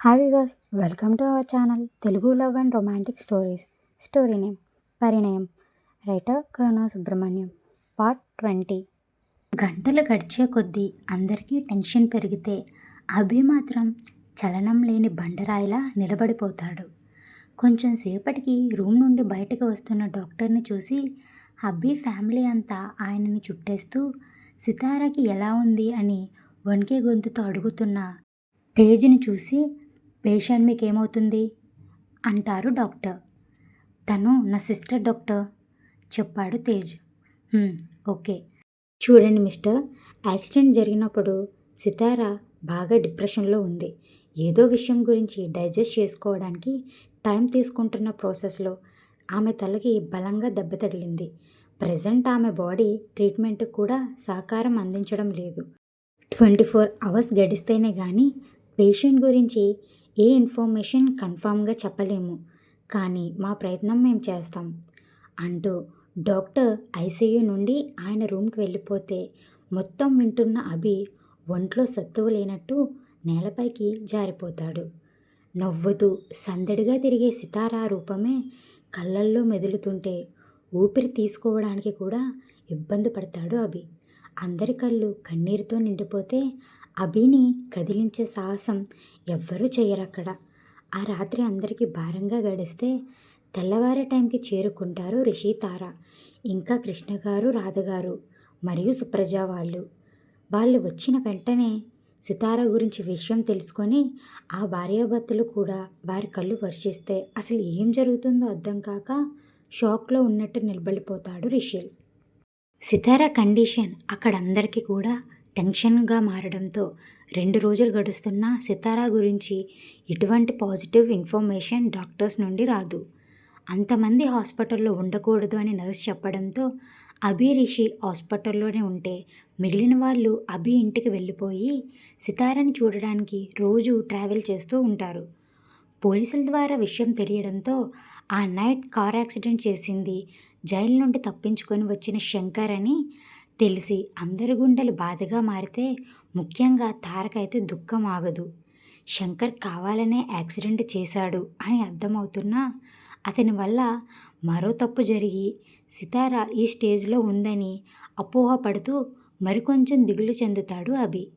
Hi viewers welcome to our channel Telugu love and romantic stories. Story name Parinayam. Writer Karuna Subrahmanyam. Part twenty. గంటలు గడిచే కొద్దీ అందరికీ tension పెరిగితే అభి మాత్రం చలనం లేని బండరాయిలా నిలబడిపోతాడు. కొంచెం సేపటికి రూమ్ నుండి బయటకు వస్తున్న డాక్టర్ని చూసి అబ్బి ఫ్యామిలీ అంతా ఆయనని చుట్టేస్తూ సితారాకి ఎలా ఉంది అని వణికే గొంతుతో అడుగుతున్న తేజ్ని చూసి పేషెంట్ మీకు ఏమవుతుంది అంటారు డాక్టర్. తను నా సిస్టర్ డాక్టర్ చెప్పాడు తేజ్. ఓకే. చూడండి మిస్టర్ యాక్సిడెంట్ జరిగినప్పుడు సితార బాగా డిప్రెషన్లో ఉంది. ఏదో విషయం గురించి డైజెస్ట్ చేసుకోవడానికి టైం తీసుకుంటున్న ప్రాసెస్లో ఆమె తలకి బలంగా దెబ్బ తగిలింది. ప్రజెంట్ ఆమె బాడీ ట్రీట్మెంట్ కూడా సహకారం అందించడం లేదు. ట్వంటీ ఫోర్ అవర్స్ గడిస్తేనే కానీ పేషెంట్ గురించి ఏ ఇన్ఫర్మేషన్ కన్ఫామ్గా చెప్పలేము. కానీ మా ప్రయత్నం మేము చేస్తాం. అంటూ డాక్టర్ ఐసీయూ నుండి ఆయన రూమ్కి వెళ్ళిపోతే మొత్తం వింటున్న అభి ఒంట్లో సత్తువు లేనట్టు నేలపైకి జారిపోతాడు. నవ్వుతూ సందడిగా తిరిగే సితారా రూపమే కళ్ళల్లో మెదులుతుంటే ఊపిరి తీసుకోవడానికి కూడా ఇబ్బంది పడతాడు అభి. అందరి కళ్ళు కన్నీరుతో నిండిపోతే అభిని కదిలించే సాహసం ఎవ్వరూ చేయరక్కడ ఆ రాత్రి అందరికీ భారంగా గడిస్తే తెల్లవారే టైంకి చేరుకుంటారు రిషి తార. ఇంకా కృష్ణ గారు రాధగారు మరియు సుప్రజ వాళ్ళు. వాళ్ళు వచ్చిన వెంటనే సితార గురించి విషయం తెలుసుకొని ఆ భార్యాభర్తలు కూడా వారి కళ్ళు వర్షిస్తే అసలు ఏం జరుగుతుందో అర్థం కాక షాక్లో ఉన్నట్టు నిలబడిపోతాడు రిషిల్ సితార కండిషన్ అక్కడ అందరికీ కూడా టెన్షన్గా మారడంతో రెండు రోజులు గడుస్తున్నా సితారా గురించి ఎటువంటి పాజిటివ్ ఇన్ఫర్మేషన్ డాక్టర్స్ నుండి రాదు. అంతమంది హాస్పిటల్లో ఉండకూడదు అని నర్స్ చెప్పడంతో అభి రిషి హాస్పిటల్లోనే ఉంటే మిగిలిన వాళ్ళు అభి ఇంటికి వెళ్ళిపోయి సితారాని చూడడానికి రోజు ట్రావెల్ చేస్తూ ఉంటారు. పోలీసుల ద్వారా విషయం తెలియడంతో ఆ నైట్ కార్ యాక్సిడెంట్ చేసింది జైలు నుండి తప్పించుకొని వచ్చిన శంకర్ అని తెలిసి అందరి గుండెలు బాధగా మారితే ముఖ్యంగా తారకైతే దుఃఖం ఆగదు. శంకర్ కావాలనే యాక్సిడెంట్ చేశాడు అని అర్థమవుతున్నా అతని వల్ల మరో తప్పు జరిగి సితార ఈ స్టేజ్లో ఉందని అపోహపడుతూ మరికొంచెం దిగులు చెందుతాడు అభి.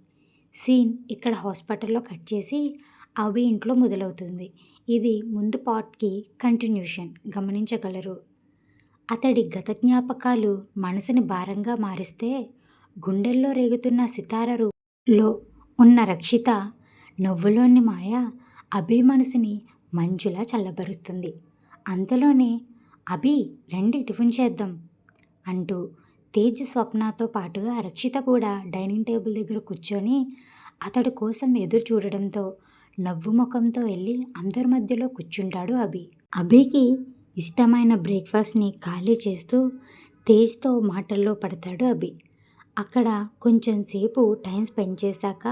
సీన్ ఇక్కడ హాస్పిటల్లో కట్ చేసి అభి ఇంట్లో మొదలవుతుంది. ఇది ముందు పార్ట్కి కంటిన్యూషన్. గమనించగలరు. అతడి గత జ్ఞాపకాలు మనసుని భారంగా మారిస్తే గుండెల్లో రేగుతున్న సితారలో ఉన్న రక్షిత నవ్వులోని మాయ అభి మనసుని మంచులా చల్లబరుస్తుంది. అంతలోనే అభి రండి టిఫిన్ చేద్దాం అంటూ తేజ్ స్వప్నతో పాటుగా రక్షిత కూడా డైనింగ్ టేబుల్ దగ్గర కూర్చొని అతడి కోసం ఎదురు చూడడంతో నవ్వు ముఖంతో వెళ్ళి అందరి మధ్యలో కూర్చుంటాడు అభి. అభికి ఇష్టమైన బ్రేక్ఫాస్ట్ని ఖాళీ చేస్తూ తేజ్తో మాటల్లో పడతాడు అభి. అక్కడ కొంచెం సేపు టైం స్పెండ్ చేశాక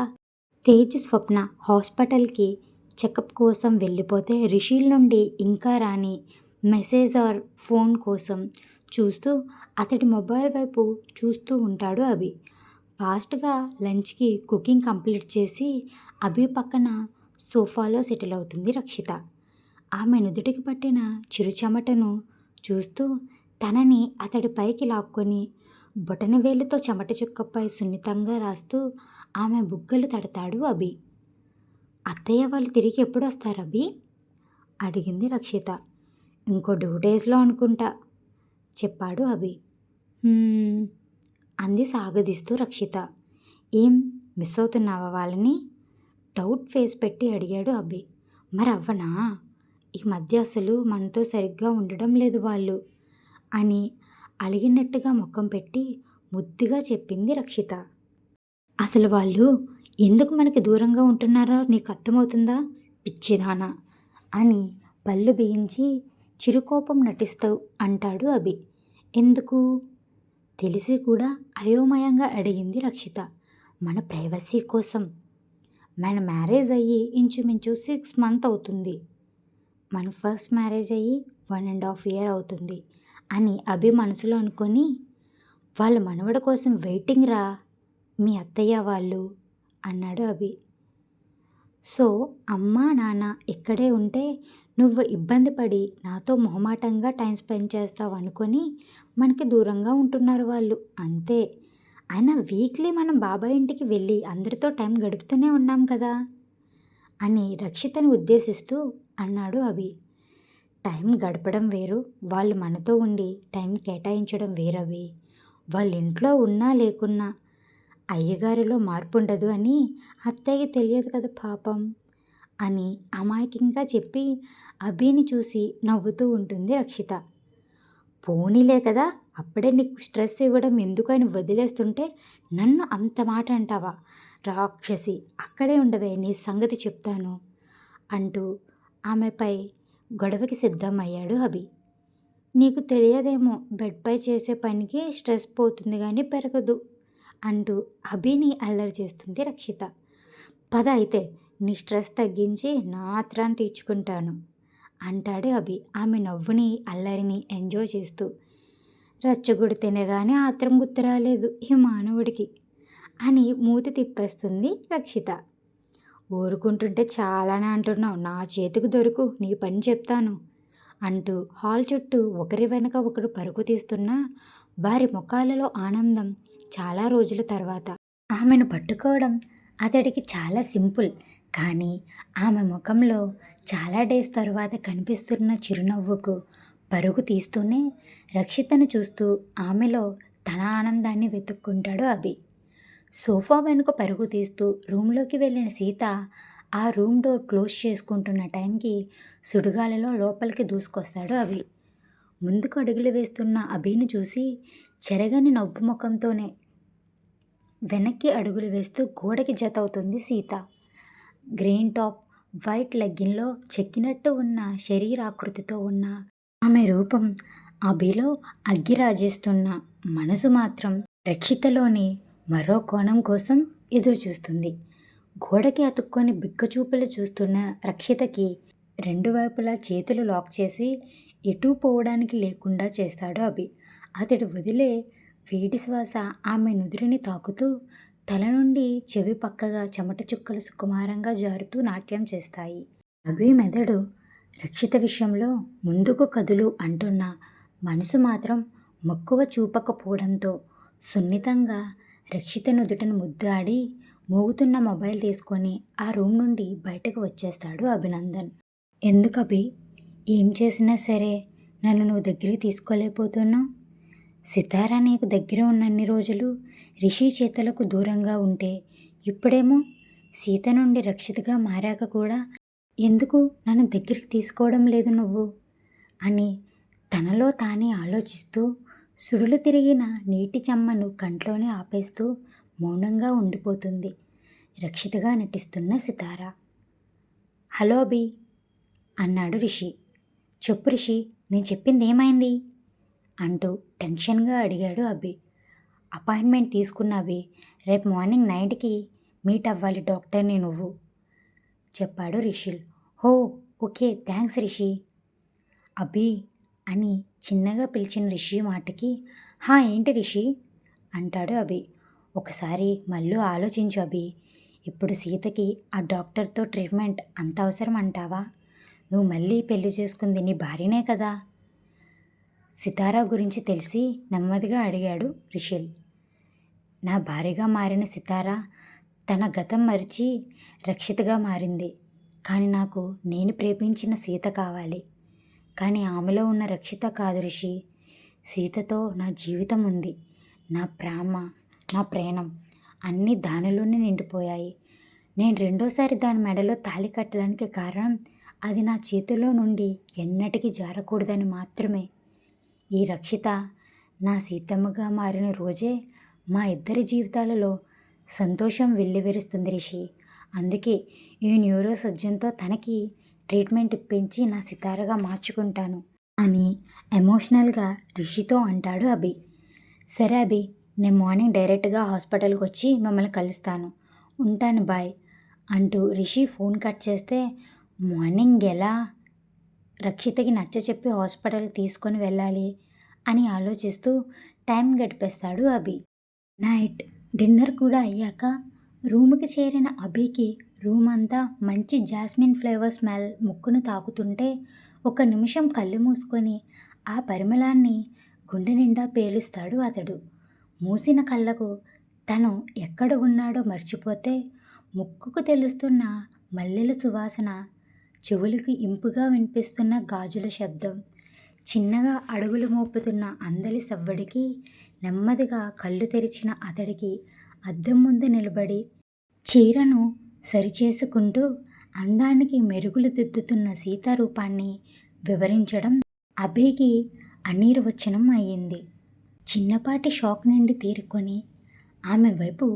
తేజ్ స్వప్న హాస్పిటల్కి చెకప్ కోసం వెళ్ళిపోతే రిషిల్ నుండి ఇంకా రాని మెసేజ్ ఆర్ ఫోన్ కోసం చూస్తూ అతడి మొబైల్ వైపు చూస్తూ ఉంటాడు అభి. ఫాస్ట్గా లంచ్కి కుకింగ్ కంప్లీట్ చేసి అభి పక్కన సోఫాలో సెటిల్ అవుతుంది రక్షిత. ఆమె నుదుటికి పట్టిన చిరుచెమటను చూస్తూ తనని అతడి పైకి లాక్కొని బొటనవేలుతో చెమట చుక్కపై సున్నితంగా రాస్తూ ఆమె బుగ్గలు తడతాడు అభి. అత్తయ్య వాళ్ళు తిరిగి ఎప్పుడు వస్తారు అభి? అడిగింది రక్షిత. ఇంకో టూ డేస్లో అనుకుంటా చెప్పాడు అభి. అంది సాగదీస్తూ రక్షిత. ఏం మిస్ అవుతున్నావా వాళ్ళని? డౌట్ ఫేస్ పెట్టి అడిగాడు అభి. మరి అవ్వనా ఈ మధ్య అసలు మనతో సరిగ్గా ఉండడం లేదు వాళ్ళు అని అలిగినట్టుగా ముఖం పెట్టి ముద్దుగా చెప్పింది రక్షిత. అసలు వాళ్ళు ఎందుకు మనకి దూరంగా ఉంటున్నారో నీకు అర్థమవుతుందా? పిచ్చిదానా అని పళ్ళు బిగించి చిరుకోపం నటిస్తావు అంటాడు అభి. ఎందుకు? తెలిసి కూడా అయోమయంగా అడిగింది రక్షిత. మన ప్రైవసీ కోసం. మన మ్యారేజ్ అయ్యి ఇంచుమించు సిక్స్ మంత్ అవుతుంది. మన ఫస్ట్ మ్యారేజ్ అయ్యి వన్ అండ్ హాఫ్ ఇయర్ అవుతుంది అని అభి మనసులో అనుకొని వాళ్ళ మనవడ కోసం వెయిటింగ్ రా మీ అత్తయ్య వాళ్ళు అన్నాడు అభి. సో అమ్మా నాన్న ఇక్కడే ఉంటే నువ్వు ఇబ్బంది పడి నాతో మొహమాటంగా టైం స్పెండ్ చేస్తావు అనుకొని మనకి దూరంగా ఉంటున్నారు వాళ్ళు. అంతే. అయినా వీక్లీ మనం బాబాయ్ ఇంటికి వెళ్ళి అందరితో టైం గడుపుతూనే ఉన్నాం కదా. అని రక్షితని ఉద్దేశిస్తూ అన్నాడు అభి. టైం గడపడం వేరు. వాళ్ళు మనతో ఉండి టైం కేటాయించడం వేరవి. వాళ్ళ ఇంట్లో ఉన్నా లేకున్నా అయ్యగారిలో మార్పు ఉండదు అని అత్తయ్యకి తెలియదు కదా పాపం అని అమాయకంగా చెప్పి అభిని చూసి నవ్వుతూ ఉంటుంది రక్షిత. పోనీలే కదా అప్పుడే నీకు స్ట్రెస్ ఇవ్వడం ఎందుకని వదిలేస్తుంటే నన్ను అంత మాట అంటావా? రాక్షసి అక్కడే ఉండవే నీ సంగతి చెప్తాను అంటూ ఆమెపై గొడవకి సిద్ధమయ్యాడు అభి నీకు తెలియదేమో బెడ్పై చేసే పనికి స్ట్రెస్ పోతుంది కానీ పెరగదు అంటూ అభిని అల్లరి చేస్తుంది రక్షిత. పద అయితే నీ స్ట్రెస్ తగ్గించి నా ఆత్రాన్ని తీర్చుకుంటాను అంటాడు అభి ఆమె నవ్వుని అల్లరిని ఎంజాయ్ చేస్తూ రచ్చగొడితేనే కానీ ఆత్రం గుర్తు రాలేదు ఈ మానవుడికి. అని మూతి తిప్పేస్తుంది రక్షిత. ఊరుకుంటుంటే చాలానే అంటున్నావు. నా చేతికి దొరుకు. నీ పని చెప్తాను. అంటూ హాల్ చుట్టూ ఒకరి వెనక ఒకరు పరుగు తీస్తున్న వారి ముఖాలలో ఆనందం చాలా రోజుల తర్వాత. ఆమెను పట్టుకోవడం అతడికి చాలా సింపుల్. కానీ ఆమె ముఖంలో చాలా డేస్ తర్వాత కనిపిస్తున్న చిరునవ్వుకు పరుగు తీస్తూనే రక్షితను చూస్తూ ఆమెలో తన ఆనందాన్ని వెతుక్కుంటాడు అభి. సోఫా వెనుక పరుగు తీస్తూ రూమ్లోకి వెళ్ళిన సీత ఆ రూమ్ డోర్ క్లోజ్ చేసుకుంటున్న టైంకి సుడిగాలిలో లోపలికి దూసుకొస్తాడు అవి ముందుకు అడుగులు వేస్తున్న అభిని చూసి చెరగని నవ్వు ముఖంతోనే వెనక్కి అడుగులు వేస్తూ గోడకి జతవుతుంది సీత. గ్రీన్ టాప్ వైట్ లెగ్గిన్లో చెక్కినట్టు ఉన్న శరీరాకృతితో ఉన్న ఆమె రూపం అభిలో అగ్గిరాజేస్తున్న మనసు మాత్రం రక్షితలోని మరో కోణం కోసం ఎదురు చూస్తుంది గోడకి అతుక్కొని బిక్కచూపులు చూస్తున్న రక్షితకి రెండు వైపులా చేతులు లాక్ చేసి ఎటూ పోవడానికి లేకుండా చేస్తాడు అభి. అతడు వదిలే వేడి శ్వాస ఆమె నుదిరిని తాకుతూ తల నుండి చెవి పక్కగా చెమట చుక్కలు సుకుమారంగా జారుతూ నాట్యం చేస్తాయి. అభి మెదడు రక్షిత విషయంలో ముందుకు కదులు అంటున్న మనసు మాత్రం మక్కువ చూపకపోవడంతో సున్నితంగా రక్షిత నుదుటను ముద్దాడి మోగుతున్న మొబైల్ తీసుకొని ఆ రూమ్ నుండి బయటకు వచ్చేస్తాడు అభినందన్. ఎందుకు అభి ఏం చేసినా సరే నన్ను నువ్వు దగ్గరికి తీసుకోలేకపోతున్నావు. సితారా నీకు దగ్గర ఉన్నన్ని రోజులు రిషి చేతలకు దూరంగా ఉంటే ఇప్పుడేమో సీత నుండి రక్షితగా మారాక కూడా ఎందుకు నన్ను దగ్గరికి తీసుకోవడం లేదు నువ్వు? అని తనలో తానే ఆలోచిస్తూ సుడులు తిరిగిన నీటి చెమ్మను కంట్లోనే ఆపేస్తూ మౌనంగా ఉండిపోతుంది. రక్షితగా నటిస్తున్న సితార. హలో అభి అన్నాడు రిషి. చెప్పు రిషి నేను చెప్పింది ఏమైంది? అంటూ టెన్షన్గా అడిగాడు అభి. అపాయింట్మెంట్ తీసుకున్న అభి రేపు మార్నింగ్ నైట్కి మీట్ అవ్వాలి డాక్టర్ని నువ్వు చెప్పాడు రిషిల్ హో ఓకే థ్యాంక్స్ రిషి అభి అని చిన్నగా పిలిచిన రిషి మాటకి హా ఏంటి రిషి? అంటాడు అభి. ఒకసారి మళ్ళీ ఆలోచించు అభి. ఇప్పుడు సీతకి ఆ డాక్టర్తో ట్రీట్మెంట్ అంత అవసరం అంటావా? నువ్వు మళ్ళీ పెళ్ళి చేసుకుంది నీ భార్యనే కదా? సితారా గురించి తెలిసి నెమ్మదిగా అడిగాడు రిషిల్. నా భార్యగా మారిన సితారా తన గతం మరిచి రక్షితగా మారింది. కానీ నాకు నేను ప్రేమించిన సీత కావాలి. కానీ ఆమెలో ఉన్న రక్షిత కాదు రిషి. సీతతో నా జీవితం ఉంది. నా ప్రేమ నా ప్రేణం అన్నీ దానిలోనే నిండిపోయాయి. నేను రెండోసారి దాని మెడలో తాళి కట్టడానికి కారణం అది నా చేతిలో నుండి ఎన్నటికీ జారకూడదని మాత్రమే. ఈ రక్షిత నా సీతమ్మగా మారిన రోజే మా ఇద్దరి జీవితాలలో సంతోషం వెల్లివిరుస్తుంది రిషి. అందుకే ఈ న్యూరో సర్జన్తో తనకి ట్రీట్మెంట్ ఇప్పించి నా సితారగా మార్చుకుంటాను అని ఎమోషనల్గా రిషితో అంటాడు అభి. సరే అభి నేను మార్నింగ్ డైరెక్ట్గా హాస్పిటల్కి వచ్చి మిమ్మల్ని కలుస్తాను. ఉంటాను బాయ్ అంటూ రిషి ఫోన్ కట్ చేస్తే మార్నింగ్ ఎలా? రక్షితకి నచ్చ చెప్పి హాస్పిటల్ తీసుకొని వెళ్ళాలి అని ఆలోచిస్తూ టైం గడిపేస్తాడు అభి. నైట్ డిన్నర్ కూడా అయ్యాక రూమ్కి చేరిన అభికి రూమ్ అంతా మంచి జాస్మిన్ ఫ్లేవర్ స్మెల్ ముక్కును తాకుతుంటే ఒక నిమిషం కళ్ళు మూసుకొని ఆ పరిమళాన్ని గుండె నిండా పేలుస్తాడు అతడు. మూసిన కళ్ళకు తను ఎక్కడ ఉన్నాడో మర్చిపోతే ముక్కుకు తెలుస్తున్న మల్లెల సువాసన చెవులకు ఇంపుగా వినిపిస్తున్న గాజుల శబ్దం చిన్నగా అడుగులు మోపుతున్న అందలి సవ్వడికి నెమ్మదిగా కళ్ళు తెరిచిన అతడికి అద్దం ముందు నిలబడి చీరను సరిచేసుకుంటూ అందానికి మెరుగులు దిద్దుతున్న సీతారూపాన్ని వివరించడం అభికి అన్నీరువచనం అయ్యింది. చిన్నపాటి షాక్ నుండి తీరుకొని ఆమె వైపు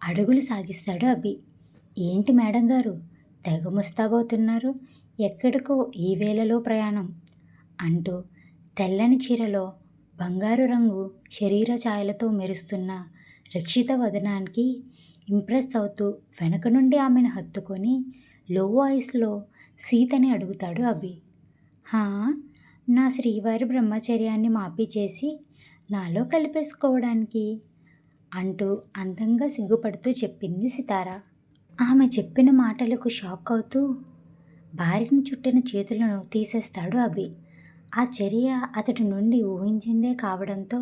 అడుగులు సాగిస్తాడు అభి. ఏంటి మేడం గారు తెగ ముస్తాబోతున్నారు ఎక్కడికో ఈ వేళలో ప్రయాణం అంటూ తెల్లని చీరలో బంగారు రంగు శరీర ఛాయలతో మెరుస్తున్న రక్షిత వదనానికి ఇంప్రెస్ అవుతూ వెనక నుండి ఆమెను హత్తుకొని లో వాయిస్లో సీతని అడుగుతాడు అభి. హా నా శ్రీవారి బ్రహ్మచర్యాన్ని మాపి చేసి నాలో కలిపేసుకోవడానికి అంటూ అందంగా సిగ్గుపడుతూ చెప్పింది సితార. ఆమె చెప్పిన మాటలకు షాక్ అవుతూ భార్యను చుట్టిన చేతులను తీసేస్తాడు అభి. ఆ చర్య అతడి నుండి ఊహించిందే కావడంతో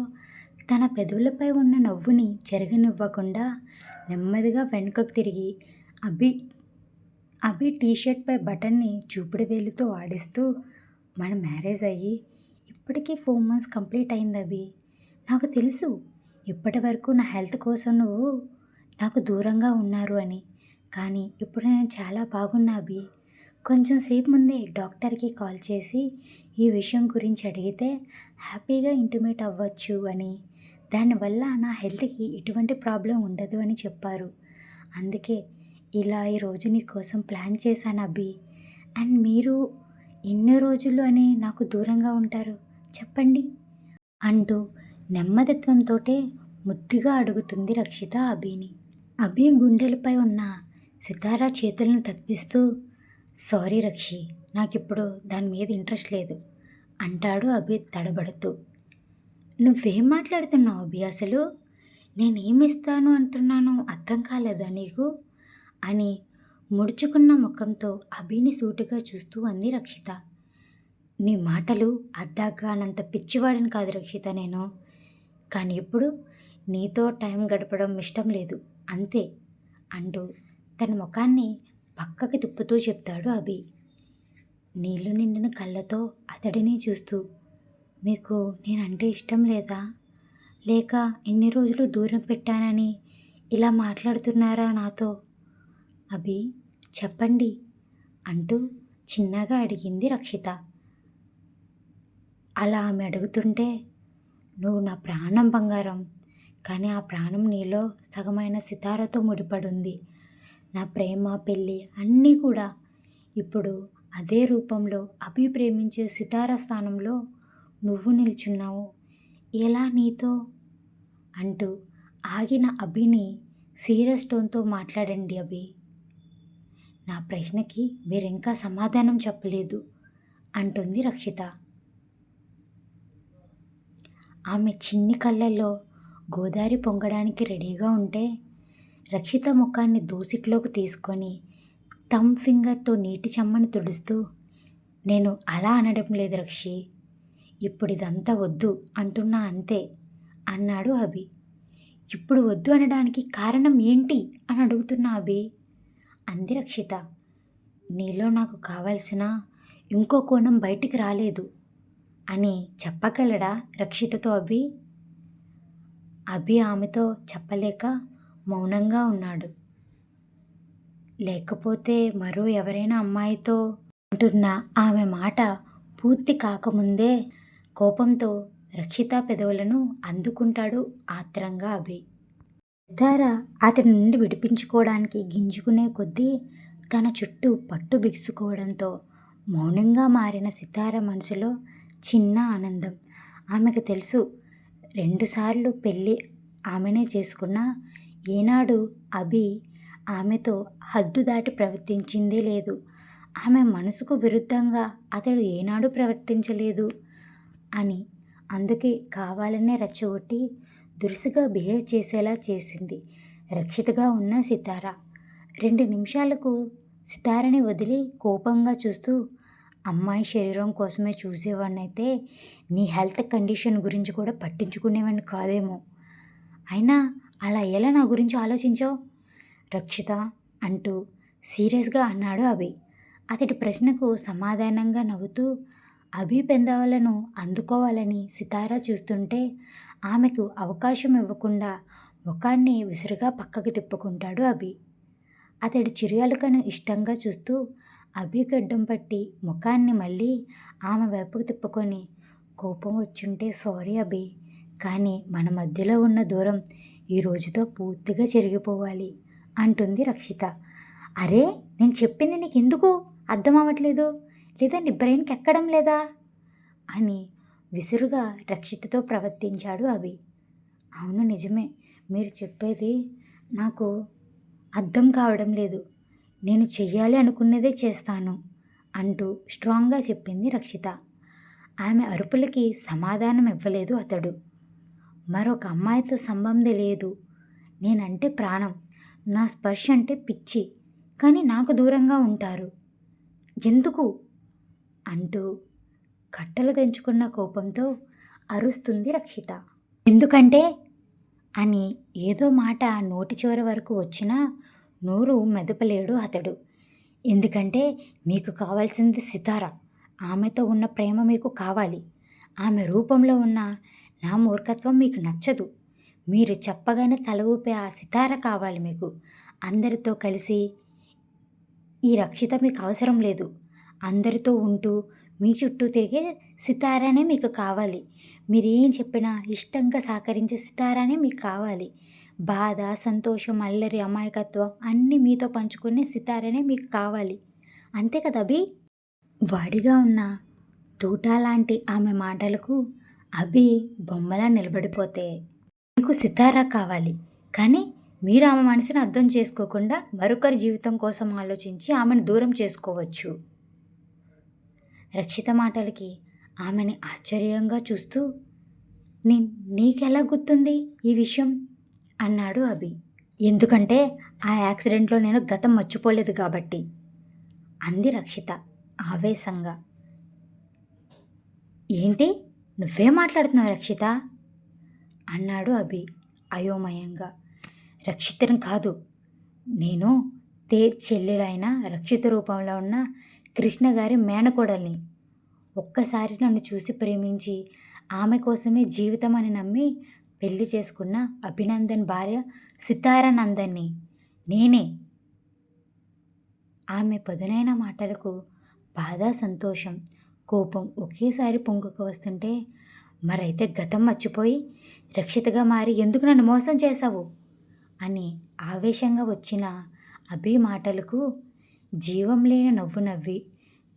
తన పెదవులపై ఉన్న నవ్వుని చెరగనివ్వకుండా నెమ్మదిగా వెనుకకు తిరిగి అభి అభి టీషర్ట్పై బటన్ని చూపుడు వేలుతో ఆడిస్తూ మన మ్యారేజ్ అయ్యి ఇప్పటికీ ఫోర్ మంత్స్ కంప్లీట్ అయింది అభి. నాకు తెలుసు ఇప్పటి వరకు నా హెల్త్ కోసం నువ్వు నాకు దూరంగా ఉన్నారు అని. కానీ ఇప్పుడు నేను చాలా బాగున్నా అభి. కొంచెం సేపు ముందే డాక్టర్కి కాల్ చేసి ఈ విషయం గురించి అడిగితే హ్యాపీగా ఇంటిమేట్ అవ్వచ్చు అని దానివల్ల నా హెల్త్కి ఎటువంటి ప్రాబ్లం ఉండదు అని చెప్పారు. అందుకే ఇలా ఈ రోజు నీ కోసం ప్లాన్ చేశాను అభి అండ్ మీరు ఎన్ని రోజులు అని నాకు దూరంగా ఉంటారు? చెప్పండి. అంటూ నెమ్మదిత్వంతోటే ముద్దుగా అడుగుతుంది రక్షిత అభిని. అభి గుండెలపై ఉన్న సితారా చేతులను తప్పిస్తూ సారీ రక్షి నాకిప్పుడు దాని మీద ఇంట్రెస్ట్ లేదు అంటాడు అభి తడబడుతూ. నువ్వేం మాట్లాడుతున్నావు అభి అసలు? నేనేమిస్తాను అంటున్నాను అర్థం కాలేదా నీకు? అని ముడుచుకున్న ముఖంతో అభిని సూటిగా చూస్తూ అంది రక్షిత. నీ మాటలు అద్దాకానంత పిచ్చివాడిని కాదు రక్షిత నేను. కానీ ఇప్పుడు నీతో టైం గడపడం ఇష్టం లేదు. అంతే అంటూ తన ముఖాన్ని పక్కకి తిప్పుతూ చెప్తాడు అభి. నీళ్ళు నిండిన కళ్ళతో అతడిని చూస్తూ మీకు నేనంటే ఇష్టం లేదా? లేక ఎన్ని రోజులు దూరం పెట్టానని ఇలా మాట్లాడుతున్నారా నాతో? అభి చెప్పండి అంటూ చిన్నగా అడిగింది రక్షిత. అలా ఆమె అడుగుతుంటే నువ్వు నా ప్రాణం బంగారం కానీ ఆ ప్రాణం నీలో సగమైన సితారతో ముడిపడుంది. నా ప్రేమ పెళ్ళి అన్నీ కూడా ఇప్పుడు అదే రూపంలో అభి ప్రేమించే సితార స్థానంలో నువ్వు నిల్చున్నావు. ఎలా నీతో? అంటూ ఆగిన అభిని సీరియస్ టోన్తో మాట్లాడండి అభి. నా ప్రశ్నకి మీరింకా సమాధానం చెప్పలేదు అంటుంది రక్షిత. ఆమె చిన్ని కళ్ళల్లో గోదారి పొంగడానికి రెడీగా ఉంటే రక్షిత ముఖాన్ని దోసిట్లోకి తీసుకొని తమ్ ఫింగర్తో నీటి చెమ్మని తుడుస్తూ నేను అలా అనడం లేదు రక్షి. ఇప్పుడిదంతా వద్దు అంటున్నా అంతే అన్నాడు అభి. ఇప్పుడు వద్దు అనడానికి కారణం ఏంటి అని అడుగుతున్నా అభి. అంది రక్షిత. నీలో నాకు కావలసిన ఇంకో కోణం బయటికి రాలేదు అని చెప్పగలడా రక్షితతో అభి? అభి ఆమెతో చెప్పలేక మౌనంగా ఉన్నాడు. లేకపోతే మరో ఎవరైనా అమ్మాయితో అంటున్న ఆమె మాట పూర్తి కాకముందే కోపంతో రక్షిత పెదవులను అందుకుంటాడు ఆత్రంగా అభి. సితార అతని నుండి విడిపించుకోవడానికి గింజుకునే కొద్దీ తన చుట్టూ పట్టు బిగుసుకోవడంతో మౌనంగా మారిన సితార మనసులో చిన్న ఆనందం. ఆమెకు తెలుసు రెండుసార్లు పెళ్ళి ఆమెనే చేసుకున్నా ఏనాడు అభి ఆమెతో హద్దు దాటి ప్రవర్తించిందే లేదు. ఆమె మనసుకు విరుద్ధంగా అతడు ఏనాడు ప్రవర్తించలేదు. అని. అందుకే కావాలనే రెచ్చగొట్టి దురుసుగా బిహేవ్ చేసేలా చేసింది. రక్షితగా ఉన్న సితార. రెండు నిమిషాలకు సితారని వదిలి కోపంగా చూస్తూ అమ్మాయి శరీరం కోసమే చూసేవాడినైతే నీ హెల్త్ కండిషన్ గురించి కూడా పట్టించుకునేవాడిని కాదేమో. అయినా అలా ఎలా నా గురించి ఆలోచించావు? రక్షిత అంటూ సీరియస్గా అన్నాడు అభి అతడి ప్రశ్నకు సమాధానంగా నవ్వుతూ అభి పెందవాలను అందుకోవాలని సితారా చూస్తుంటే ఆమెకు అవకాశం ఇవ్వకుండా ముఖాన్ని విసురుగా పక్కకు తిప్పుకుంటాడు అభి. అతడి చిరుయలుకను ఇష్టంగా చూస్తూ అభి గడ్డం పట్టి ముఖాన్ని మళ్ళీ ఆమె వైపుకు తిప్పుకొని కోపం వచ్చుంటే సారీ అభి కానీ మన మధ్యలో ఉన్న దూరం ఈ రోజుతో పూర్తిగా చెరిగిపోవాలి అంటుంది రక్షిత. అరే నేను చెప్పింది నీకు ఎందుకు అర్థం అవ్వట్లేదు. లేదా నీ బ్రెయిన్కి ఎక్కడం లేదా? అని విసురుగా రక్షితతో ప్రవర్తించాడు అవి అవును నిజమే. మీరు చెప్పేది నాకు అర్థం కావడం లేదు. నేను చెయ్యాలి అనుకున్నదే చేస్తాను అంటూ స్ట్రాంగ్గా చెప్పింది రక్షిత. ఆమె అరుపులకి సమాధానం ఇవ్వలేదు అతడు. మరొక అమ్మాయితో సంబంధం లేదు. నేనంటే ప్రాణం. నా స్పర్శ అంటే పిచ్చి. కానీ నాకు దూరంగా ఉంటారు. ఎందుకు? అంటూ కట్టలు తెంచుకున్న కోపంతో అరుస్తుంది రక్షిత. ఎందుకంటే అని ఏదో మాట నోటి చివరి వరకు వచ్చినా నోరు మెదపలేడు అతడు. ఎందుకంటే మీకు కావాల్సింది సితార. ఆమెతో ఉన్న ప్రేమ మీకు కావాలి. ఆమె రూపంలో ఉన్న నా మూర్ఖత్వం మీకు నచ్చదు. మీరు చెప్పగానే తల ఊపే ఆ సితార కావాలి మీకు. అందరితో కలిసి ఈ రక్షిత మీకు అవసరం లేదు. అందరితో ఉంటూ మీ చుట్టూ తిరిగే సితారానే మీకు కావాలి. మీరు ఏం చెప్పినా ఇష్టంగా సహకరించే సితారానే మీకు కావాలి. బాధ సంతోషం అల్లరి అమాయకత్వం అన్నీ మీతో పంచుకునే సితారానే మీకు కావాలి. అంతే కదా అభి? వాడిగా ఉన్న తూటా లాంటి ఆమె మాటలకు అభి బొమ్మలా నిలబడిపోతే మీకు సితారా కావాలి. కానీ మీరు ఆమె మనసుని అర్థం చేసుకోకుండా మరొకరి జీవితం కోసం ఆలోచించి ఆమెను దూరం చేసుకోవచ్చు. రక్షిత మాటలకి ఆమెని ఆశ్చర్యంగా చూస్తూ నీ నీకెలా గుర్తుంది ఈ విషయం? అన్నాడు అభి. ఎందుకంటే ఆ యాక్సిడెంట్లో నేను గతం మర్చిపోలేదు కాబట్టి అంది రక్షిత ఆవేశంగా. ఏంటి? నువ్వే మాట్లాడుతున్నావు రక్షిత? అన్నాడు అభి అయోమయంగా. రక్షితను కాదు నేను తే చెల్లెలైన రక్షిత రూపంలో ఉన్న కృష్ణ గారి మేనకోడల్ని. ఒక్కసారి నన్ను చూసి ప్రేమించి ఆమె కోసమే జీవితం అని నమ్మి పెళ్ళి చేసుకున్న అభినందన్ భార్య సితారానందన్ని. నేనే. ఆమె పదునైన మాటలకు బాధ సంతోషం కోపం ఒకేసారి పొంగుకు వస్తుంటే మరైతే గతం మర్చిపోయి రక్షితగా మారి ఎందుకు నన్ను మోసం చేశావు? అని ఆవేశంగా వచ్చిన అభి మాటలకు జీవం లేని నవ్వు నవ్వి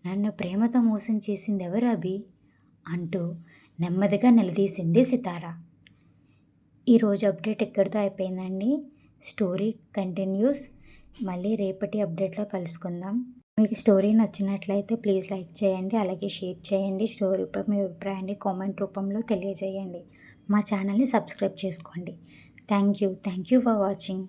నన్ను ప్రేమతో మోసం చేసింది ఎవరు అభి? అంటూ నెమ్మదిగా నిలదీసింది సితార. ఈరోజు అప్డేట్ ఎక్కడితో అయిపోయిందండి? Story continues. మళ్ళీ రేపటి అప్డేట్లో కలుసుకుందాం. మీకు స్టోరీ నచ్చినట్లయితే ప్లీజ్ లైక్ చేయండి అలాగే షేర్ చేయండి. స్టోరీపై మీ అభిప్రాయాన్ని కామెంట్ రూపంలో తెలియజేయండి. మా ఛానల్ని సబ్స్క్రైబ్ చేసుకోండి. Thank you. Thank you for watching.